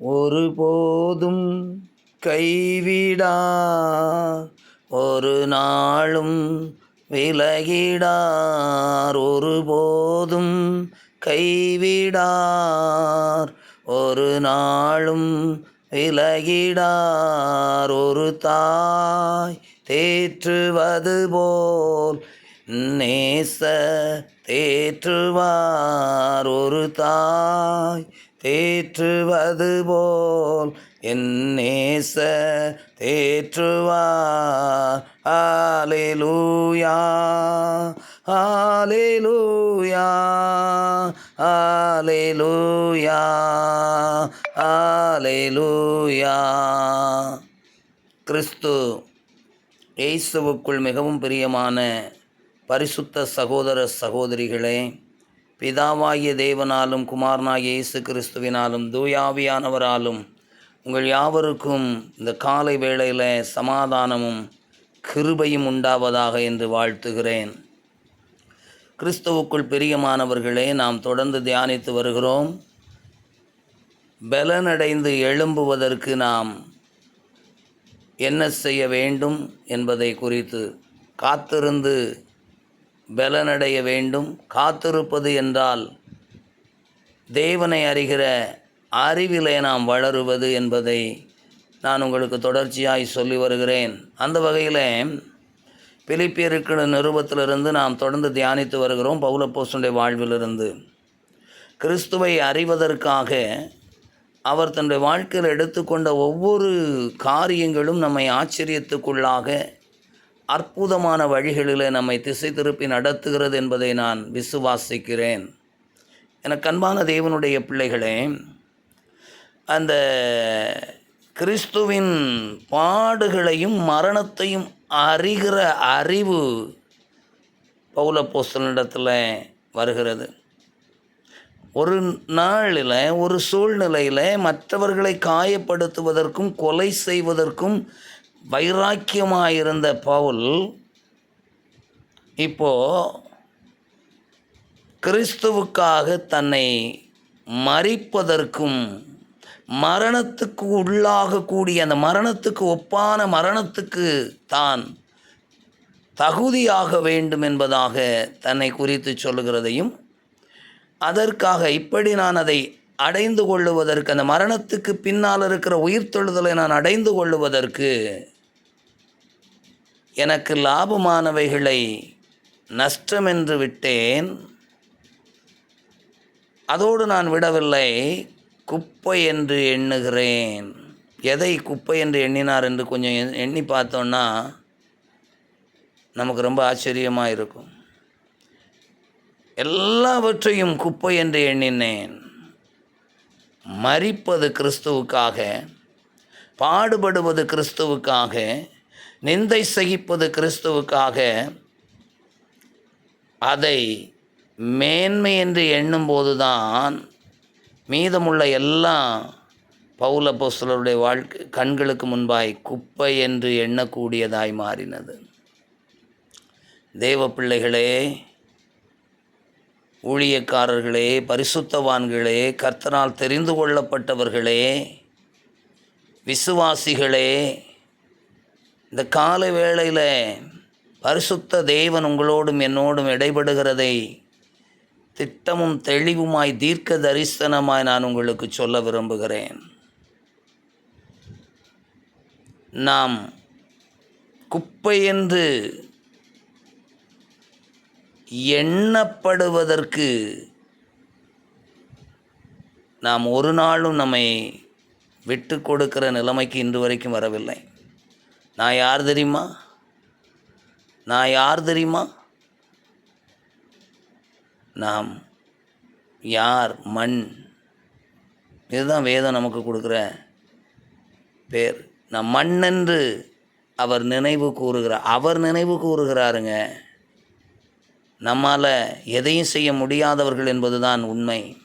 ஒருபோதும் கைவிடா ஒரு நாளும் விலகிடார் ஒருபோதும் கைவிடார் ஒரு நாளும் விலகிடார் ஒரு தாய் தேற்றுவது போல் நேச தேற்றுவார் ஒரு தாய் தேற்றுவது போல் என் நேச தேற்றுவார் ஆலேலூயா ஆலேலூயா ஆலேலூயா ஆலேலூயா கிறிஸ்து இயேசுவுக்குள் மிகவும் பிரியமான பரிசுத்த சகோதர சகோதரிகளே பிதாவாகிய தேவனாலும் குமாரனாகிய இயேசு கிறிஸ்துவினாலும் தூயாவியானவராலும் உங்கள் யாவருக்கும் இந்த காலை வேளையில் சமாதானமும் கிருபையும் உண்டாவதாக என்று வாழ்த்துகிறேன். கிறிஸ்துவுக்குள் பிரியமானவர்களே நாம் தொடர்ந்து தியானித்து வருகிறோம். பலனடைந்து எழும்புவதற்கு நாம் என்ன செய்ய வேண்டும் என்பதை குறித்து காத்திருந்து பலனடைய வேண்டும். காத்திருப்பது என்றால் தேவனை அறிகிற அறிவிலே நாம் வளருவது என்பதை நான் உங்களுக்கு தொடர்ச்சியாய் சொல்லி வருகிறேன். அந்த வகையில் பிலிப்பியருக்கிற நிருபத்திலிருந்து நாம் தொடர்ந்து தியானித்து வருகிறோம். பௌலப்போசனுடைய வாழ்விலிருந்து. கிறிஸ்துவை அறிவதற்காக அவர் தன்னுடைய வாழ்க்கையில் எடுத்துக்கொண்ட ஒவ்வொரு காரியங்களும் நம்மை ஆச்சரியத்துக்குள்ளாக அற்புதமான வழிகளில் நம்மை திசை திருப்பி நடத்துகிறது என்பதை நான் விசுவாசிக்கிறேன். எனக்கு அன்பான தேவனுடைய பிள்ளைகளே அந்த கிறிஸ்துவின் பாடுகளையும் மரணத்தையும் அறிகிற அறிவு பௌலப்போஸ்தலனிடத்தில் வருகிறது. ஒரு நாளில் ஒரு சூழ்நிலையில் மற்றவர்களை காயப்படுத்துவதற்கும் கொலை செய்வதற்கும் வைராக்கியமாக இருந்த பவுல் இப்போது கிறிஸ்துவுக்காக தன்னை மறிப்பதற்கும் மரணத்துக்கு உள்ளாகக்கூடிய அந்த மரணத்துக்கு ஒப்பான மரணத்துக்கு தான் தகுதியாக வேண்டும் என்பதாக தன்னை குறித்து சொல்லுகிறதையும் அதற்காக இப்படி நான் அதை அடைந்து கொள்ளுவதற்கு அந்த மரணத்துக்கு பின்னால் இருக்கிற உயிர்த்தெழுதலை நான் அடைந்து கொள்ளுவதற்கு எனக்கு லாபமானவைகளை நஷ்டம் என்று விட்டேன். அதோடு நான் விடவில்லை. குப்பை என்று எண்ணுகிறேன். எதை குப்பை என்று எண்ணினார் என்று கொஞ்சம் எண்ணி பார்த்தோன்னா நமக்கு ரொம்ப ஆச்சரியமாக இருக்கும். எல்லாவற்றையும் குப்பை என்று எண்ணினேன். மறிப்பது கிறிஸ்துவுக்காக பாடுபடுவது கிறிஸ்துவுக்காக நிந்தை சகிப்பது கிறிஸ்துவுக்காக அதை மேன்மை என்று எண்ணும்போதுதான் மீதமுள்ள எல்லாம் பவுல போஸ்தலருடைய வாழ்க்கை கண்களுக்கு முன்பாய் குப்பை என்று எண்ணக்கூடியதாய் மாறினது. தேவ பிள்ளைகளே ஊழியக்காரர்களே பரிசுத்தவான்களே கர்த்தனால் தெரிந்து கொள்ளப்பட்டவர்களே விசுவாசிகளே இந்த காலை வேளையில் பரிசுத்த தேவன் உங்களோடும் என்னோடும் இடைபடுகிறதை திட்டமும் தெளிவுமாய் தீர்க்க தரிசனமாய் நான் உங்களுக்கு சொல்ல விரும்புகிறேன். நாம் குப்பை என்று எண்ணப்படுவதற்கு நாம் ஒரு நாளும் நம்மை விட்டு கொடுக்கிற நிலைமைக்கு இன்று வரைக்கும் வரவில்லை. நான் யார் தெரியுமா? நான் யார் தெரியுமா? நாம் யார் மண் இதுதான் வேதம் நமக்கு கொடுக்குற பேர். நம் மண்ணென்று அவர் நினைவு கூறுகிறார். அவர் நினைவு கூறுகிறாருங்க. நம்மால் எதையும் செய்ய முடியாதவர்கள் என்பதுதான் உண்மை.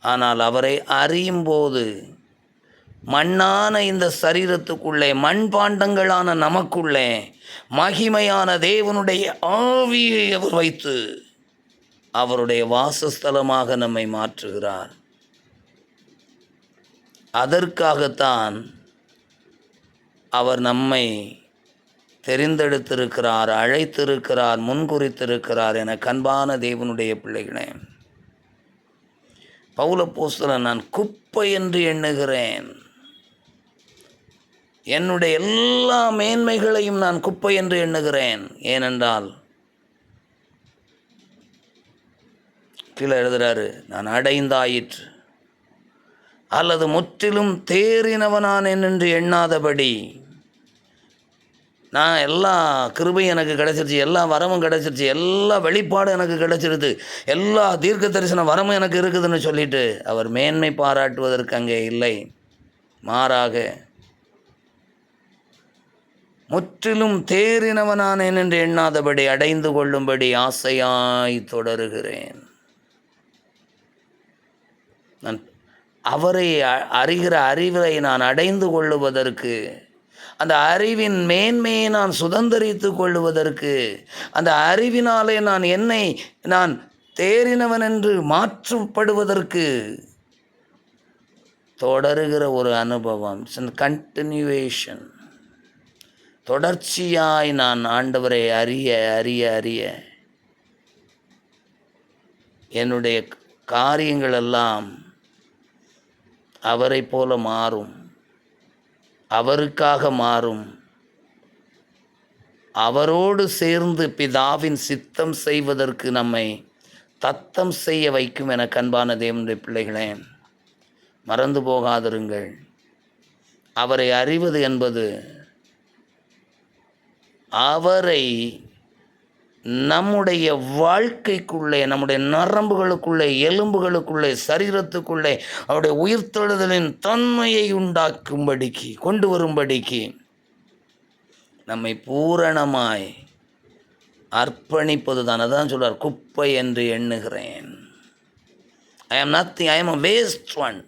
ஆனால் அவரை அறியும் போது மண்ணான இந்த சரீரத்துக்குள்ளே மண்பாண்டங்களான நமக்குள்ளே மகிமையான தேவனுடைய ஆவியை அவர் வைத்து அவருடைய வாசஸ்தலமாக நம்மை மாற்றுகிறார். அதற்காகத்தான் அவர் நம்மை தெரிந்தெடுத்திருக்கிறார் அழைத்திருக்கிறார் முன்குறித்திருக்கிறார் என கண்பான தேவனுடைய பிள்ளைகளே. பௌலப்போஸ்தல நான் குப்பை என்று எண்ணுகிறேன். என்னுடைய எல்லா மேன்மைகளையும் நான் குப்பை என்று எண்ணுகிறேன். ஏனென்றால் கீழே எழுதுகிறாரு நான் அடைந்தாயிற்று. அல்லது முற்றிலும் தேறினவனானேன் என்று எண்ணாதபடி நான் எல்லா கிருபையும் எனக்கு கிடச்சிருச்சு எல்லா வரமும் கிடச்சிருச்சு எல்லா வெளிப்பாடும் எனக்கு கிடச்சிருது எல்லா தீர்க்க தரிசன வரமும் எனக்கு இருக்குதுன்னு சொல்லிட்டு அவர் மேன்மை பாராட்டுவதற்கு அங்கே இல்லை. மாறாக முற்றிலும் தேறினவனானேன் என்று எண்ணாதபடி அடைந்து கொள்ளும்படி ஆசையாய் தொடருகிறேன். நான் அவரை அ- அறிகிற அறிவை நான் அடைந்து கொள்ளுவதற்கு அந்த அறிவின் மேன்மையை நான் சுதந்திரித்து கொள்வதற்கு அந்த அறிவினாலே நான் என்னை நான் தேறினவன் என்று மாற்றப்படுவதற்கு தொடருகிற ஒரு அனுபவம். கண்டினியூவேஷன் தொடர்ச்சியாய் நான் ஆண்டவரை அறிய அறிய அறிய என்னுடைய காரியங்களெல்லாம் அவரை அவரைப் போல மாறும். அவருக்காக மாறும். அவரோடு சேர்ந்து பிதாவின் சித்தம் செய்வதற்கு நம்மை தத்தம் செய்ய வைக்கும் என கண்பான தேவனுடைய பிள்ளைகளே மறந்து போகாதிருங்கள். அவரை அறிவது என்பது அவரை நம்முடைய வாழ்க்கைக்குள்ளே நம்முடைய நரம்புகளுக்குள்ளே எலும்புகளுக்குள்ளே சரீரத்துக்குள்ளே அவருடைய உயிர்த்தெழுதலின் தன்மையை உண்டாக்கும்படிக்கு கொண்டு வரும்படிக்கு நம்மை பூரணமாய் அர்ப்பணிப்பது தான் அதான் சொல்வார் குப்பை என்று எண்ணுகிறேன். ஐ ஆம் நத்திங் ஐ ஆம் அ வேஸ்ட் ஒன்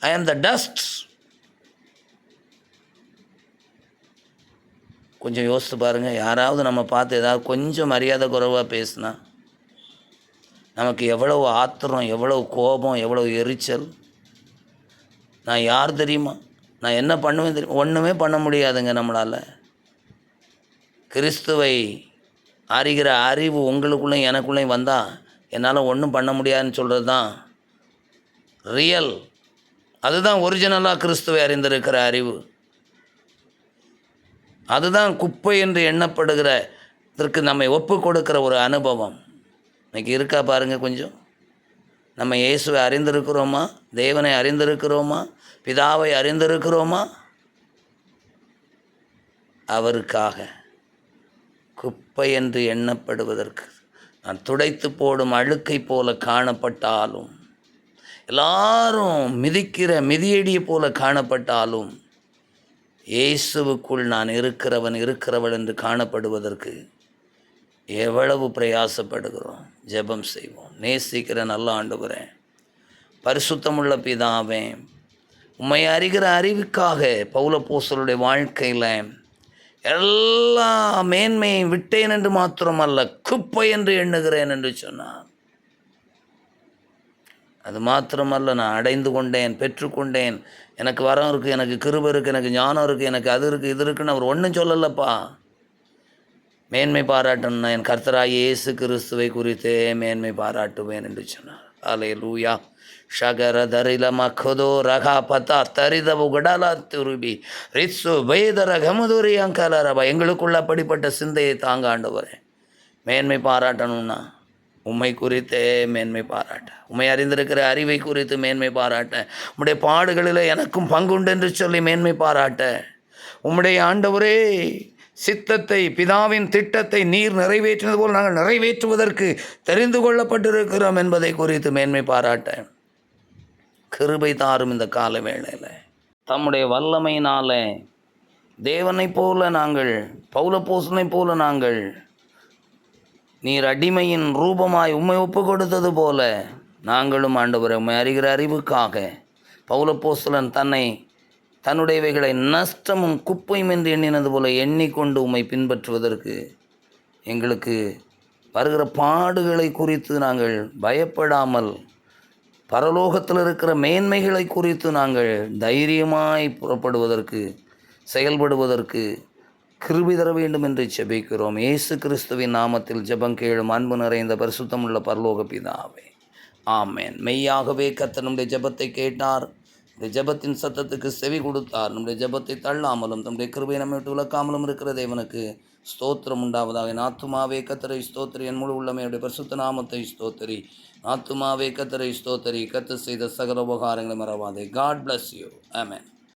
ஐ ஆம் த டஸ்ட் கொஞ்சம் யோசித்து பாருங்கள் யாராவது நம்ம பார்த்து ஏதாவது கொஞ்சம் மரியாதை குறைவாக பேசுனா நமக்கு எவ்வளவு ஆத்திரம் எவ்வளவு கோபம் எவ்வளவு எரிச்சல்? நான் யார் தெரியுமா? நான் என்ன பண்ணுவேன் தெரியும்? ஒன்றுமே பண்ண முடியாதுங்க நம்மளால். கிறிஸ்துவை அறிகிற அறிவு உங்களுக்குள்ளேயும் எனக்குள்ளேயும் வந்தால் என்னால் ஒன்றும் பண்ண முடியாதுன்னு சொல்கிறது தான் ரியல் அதுதான் ஒரிஜினலாக கிறிஸ்துவை அறிந்திருக்கிற அறிவு. அதுதான் குப்பை என்று எண்ணப்படுகிற இதற்கு நம்மை ஒப்பு கொடுக்கிற ஒரு அனுபவம். இன்னைக்கு இருக்கா பாருங்கள் கொஞ்சம். நம்ம இயேசுவை அறிந்திருக்கிறோமா? தேவனை அறிந்திருக்கிறோமா? பிதாவை அறிந்திருக்கிறோமா? அவருக்காக. குப்பை என்று எண்ணப்படுவதற்கு நான் துடைத்து போடும் அழுக்கை போல காணப்பட்டாலும் எல்லாரும் மிதிக்கிற மிதியடியை போல காணப்பட்டாலும் இயேசுவுக்குள் நான் இருக்கிறவன் இருக்கிறவள் என்று காணப்படுவதற்கு எவ்வளவு பிரயாசப்படுகிறோம். ஜெபம் செய்வோம். நேசிக்கிற நல்ல ஆண்டுகிறேன் பரிசுத்தமுள்ள பிதாவே உண்மை அறிகிற அறிவுக்காக பௌலப்போஸ்தலருடைய வாழ்க்கையில் எல்லா மேன்மையும் விட்டேன் என்று மாத்திரமல்ல குப்பை என்று எண்ணுகிறேன் என்று சொன்னான் அது மாத்திரமல்ல நான் அடைந்து கொண்டேன் பெற்றுக்கொண்டேன் எனக்கு வரம் இருக்குது எனக்கு கிருப இருக்குது எனக்கு ஞானம் இருக்குது எனக்கு அது இருக்குது இது இருக்குன்னு அவர் ஒன்றும் சொல்லலப்பா. மேன்மை பாராட்டணும்னா என் கர்த்தராய் இயேசு கிறிஸ்துவை குறித்தே மேன்மை பாராட்டுவேன் என்று சொன்னார். அலே லூயா ஷகர தரில மக்கதோ ரகா பத்தா தரித உகடலா துருபி. ரித்சு வேதர கமுதுரி அங்கலரபா. எங்களுக்குள்ள அப்படிப்பட்ட சிந்தையை தாங்க ஆண்டவரே. மேன்மை பாராட்டணும்னா உம்மை குறித்தே மேன்மை பாராட்ட. உம்மை அறிந்திருக்கிற அறிவை குறித்து மேன்மை பாராட்ட. உம்முடைய பாடுகளில் எனக்கும் பங்குண்டு என்று சொல்லி மேன்மை பாராட்ட. உம்முடைய ஆண்டவரே சித்தத்தை பிதாவின் திட்டத்தை நீர் நிறைவேற்றினது போல் நாங்கள் நிறைவேற்றுவதற்கு தெரிந்து கொள்ளப்பட்டிருக்கிறோம் என்பதை குறித்து மேன்மை பாராட்ட. கிருபை தாரும் இந்த கால வேளையில். தம்முடைய வல்லமையினாலே தேவனைப் போல நாங்கள் பௌலப்போசனைப் போல நாங்கள் நீர் அடிமையின் ரூபமாய் உம்மை ஒப்பு கொடுத்தது போல நாங்களும் ஆண்டவரை உம்மை அறிகிற அறிவுக்காக. பௌலப்போஸ்தலன் தன்னை தன்னுடையவைகளை நஷ்டமும் குப்பையும் என்று எண்ணினது போல எண்ணிக்கொண்டு உம்மை பின்பற்றுவதற்கு எங்களுக்கு வருகிற பாடுகளை குறித்து நாங்கள் பயப்படாமல் பரலோகத்தில் இருக்கிற மேன்மைகளை குறித்து நாங்கள் தைரியமாய் புறப்படுவதற்கு செயல்படுவதற்கு கிருபி தர வேண்டும் என்று ஜெபிக்கிறோம். இயேசு கிறிஸ்துவின் நாமத்தில் ஜெபம் கேளும் அன்பு நிறைந்த பரிசுத்தமுள்ள பரலோக பிதாவே. ஆமேன். மெய்யாகவே கத்த நம்முடைய ஜெபத்தை கேட்டார். இந்த ஜெபத்தின் சத்தத்துக்கு செவி கொடுத்தார். நம்முடைய ஜெபத்தை தள்ளாமலும் நம்முடைய கிருபை நம்மை விட்டு விளக்காமலும் இருக்கிற தேவனுக்கு ஸ்தோத்திரம் உண்டாவதாக. நாத்துமாவே கத்தரை ஸ்தோத்திரி. என் முழு உள்ளமையுடைய பரிசுத்த நாமத்தை ஸ்தோத்திரி. நாத்துமாவே கத்தரை ஸ்தோத்திரி. கத்து செய்த சகல உபகாரங்களை மறவாதே. God bless you amen